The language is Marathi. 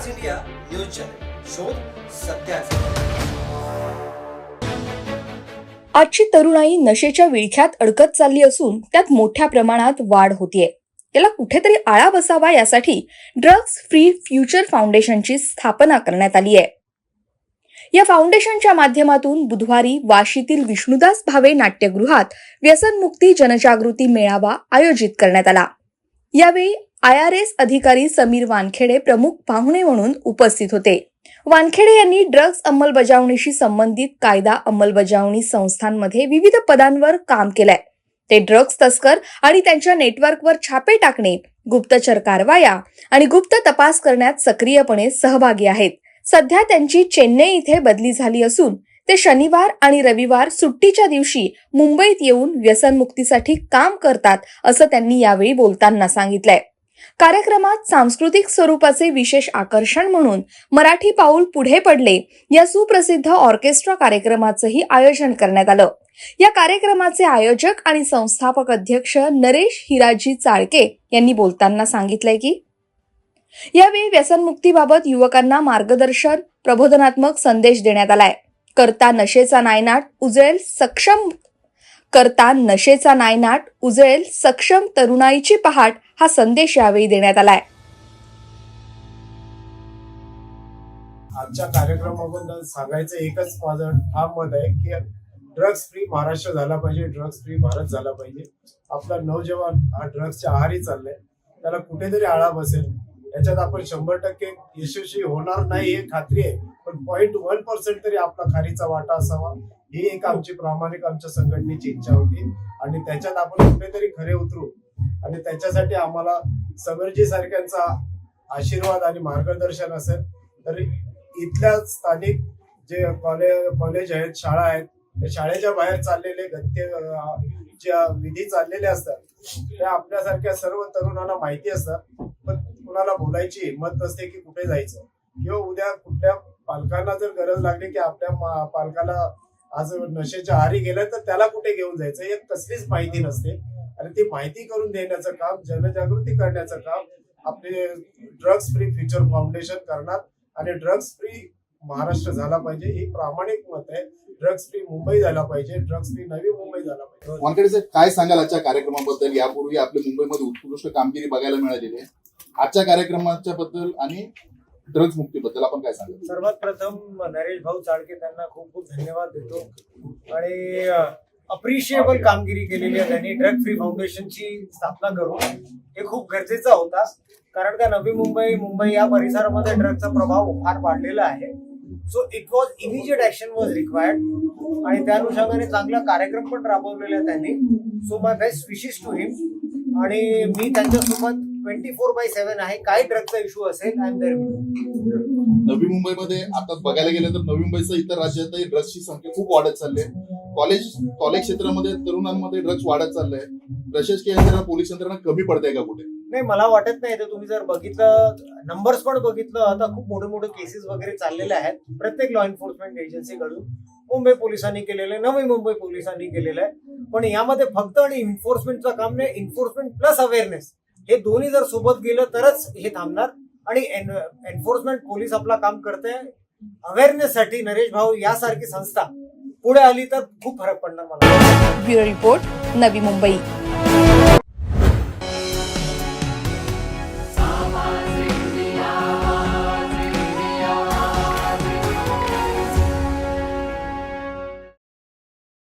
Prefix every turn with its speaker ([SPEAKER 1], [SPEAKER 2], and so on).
[SPEAKER 1] Stars India news channel. शोध सत्याचा
[SPEAKER 2] आजची तरुणाई नशेच्या विळख्यात अडकत चालली असून त्यात मोठ्या प्रमाणात वाढ होतीये. याला कुठेतरी आळा बसावा यासाठी ड्रग्ज फ्री फ्युचर फाउंडेशनची स्थापना करण्यात आली आहे या फाउंडेशनच्या माध्यमातून बुधवारी वाशीतील विष्णुदास भावे नाट्यगृहात व्यसनमुक्ती जनजागृती मेळावा आयोजित करण्यात आला. यावेळी आय आर एस अधिकारी समीर वानखेडे प्रमुख पाहुणे म्हणून उपस्थित होते. वानखेडे यांनी ड्रग्ज अंमलबजावणीशी संबंधित कायदा अंमलबजावणी संस्थांमध्ये विविध पदांवर काम केलंय. ते ड्रग्ज तस्कर आणि त्यांच्या नेटवर्कवर छापे टाकणे गुप्तचर कारवाया आणि गुप्त तपास करण्यात सक्रियपणे सहभागी आहेत. सध्या त्यांची चेन्नई इथे बदली झाली असून ते शनिवार आणि रविवार सुट्टीच्या दिवशी मुंबईत येऊन व्यसनमुक्तीसाठी काम करतात असं त्यांनी यावेळी बोलताना सांगितलंय. कार्यक्रमात सांस्कृतिक स्वरूपाचे विशेष आकर्षण म्हणून मराठी पाऊल पुढे पडले या सुप्रसिद्ध ऑर्केस्ट्रा कार्यक्रमाचंही आयोजन करण्यात आलं. या कार्यक्रमाचे आयोजक आणि संस्थापक अध्यक्ष नरेश हिराजी चाळके यांनी बोलताना सांगितलंय की यावेळी व्यसनमुक्तीबाबत युवकांना मार्गदर्शन प्रबोधनात्मक संदेश देण्यात आलाय. करता नशेचा नायनाट उजळेल सक्षम करता नशेचा नायनाट उजळेल सक्षम तरुणाईची पहाट हा संदेश यावेळी देण्यात आलाय.
[SPEAKER 3] आजच्या कार्यक्रमाबद्दल सांगायचं एकच माझं ठाम मत आहे की ड्रग्ज फ्री महाराष्ट्र झाला पाहिजे ड्रग्ज फ्री भारत झाला पाहिजे. आपला नवजवान हा ड्रग्सच्या आहारी चाललाय. त्याला कुठेतरी आळा बसेल. याच्यात आपण शंभर टक्के यशस्वी होणार नाही हे खात्री आहे. पण पॉईंट वन पर्सेंट तरी आपला खारीचा वाटा असावा. ही एक आमची प्रामाणिक आमच्या संघटनेची इच्छा होती. आणि त्याच्यात आपण कुठेतरी खरे उतरू. आणि त्याच्यासाठी आम्हाला समीरजी सारख्यांचा आशीर्वाद आणि मार्गदर्शन असेल. तर इथल्या स्थानिक जे कॉलेज कॉलेज आहेत शाळा आहेत त्या शाळेच्या बाहेर चाललेले गत्य ज्या विधी चाललेले असतात त्या आपल्यासारख्या सर्व तरुणांना माहिती असतात. पण कुणाला बोलायची हिंमत नसते की कुठे जायचं. किंवा उद्या कुठल्या पालकांना जर गरज लागली की आपल्या पालकाला आज नशेच्या आरी गेलं तर त्याला कुठे घेऊन जायचं? हे कसलीच माहिती नसते. आणि ती माहिती करून देण्याचं काम जनजागृती करण्याचं काम आपले ड्रग्ज फ्री फ्युचर फाउंडेशन करणार. आणि ड्रग्ज फ्री महाराष्ट्र झाला पाहिजे. ही प्रामाणिक मत आहे. ड्रग्ज फ्री मुंबई झाला पाहिजे. ड्रग्ज फ्री नवी मुंबई झाला पाहिजे.
[SPEAKER 4] वानखेडे साहेब काय सांगाल आजच्या कार्यक्रमाबद्दल? यापूर्वी आपल्या मुंबईमध्ये उत्कृष्ट कामगिरी बघायला मिळालेली आहे. आजच्या कार्यक्रमाच्या बद्दल आणि ड्रग्ज मुक्तीबद्दल आपण काय सांगाल?
[SPEAKER 5] सर्वात प्रथम नरेश भाऊ चाळके त्यांना खूप खूप धन्यवाद देतो. आणि अप्रिशिएबल कामगिरी केलेली आहे त्यांनी. ड्रग फ्री फाउंडेशनची स्थापना करून. हे खूप गरजेचं होता. कारण का नवी मुंबई मुंबई या परिसरामध्ये ड्रगचा प्रभाव फार वाढलेला आहे. So it was immediate action was required आणि त्या अनुषंगाने चांगला कार्यक्रम पण राबवलेला आहे त्यांनी. So my best wishes to him आणि मी त्यांच्यासोबत ट्वेंटी फोर बाय सेव्हन आहे. काय ड्रगचा इश्यू असेल आय एम देअर
[SPEAKER 4] नवी मुंबईमध्ये आता बघायला गेलं तर नवी मुंबईसह इतर राज्यातही ड्रग्सची संख्या खूप वाढत चालली आहे. कॉलेज कॉलेज क्षेत्रामध्ये तरुणांमध्ये ड्रग्स वाढत चाललंय प्रशासकीय यंत्रणा पोलीस यंत्रणा कमी पडते का कुठे?
[SPEAKER 5] नाही मला वाटत नाही. तर तुम्ही जर बघितलं नंबर्स पण बघितलं आता खूप मोठे मोठे केसेस वगैरे चाललेले आहेत. प्रत्येक लॉ एन्फोर्समेंट एजन्सीकडून मुंबई पोलिसांनी केलेलं आहे नवी मुंबई पोलिसांनी केलेलं आहे. पण यामध्ये फक्त आणि इन्फोर्समेंटचं काम नाही इन्फोर्समेंट प्लस अवेअरनेस हे दोन्ही जर सोबत गेलं तरच हे थांबणार. आणि एन्फोर्समेंट पोलीस आपला काम करते अवेअरनेस साठी नरेश भाऊ यासारखी संस्था पुढे आली तर खूप फरक पडणार मला.
[SPEAKER 2] Bureau report Navi Mumbai.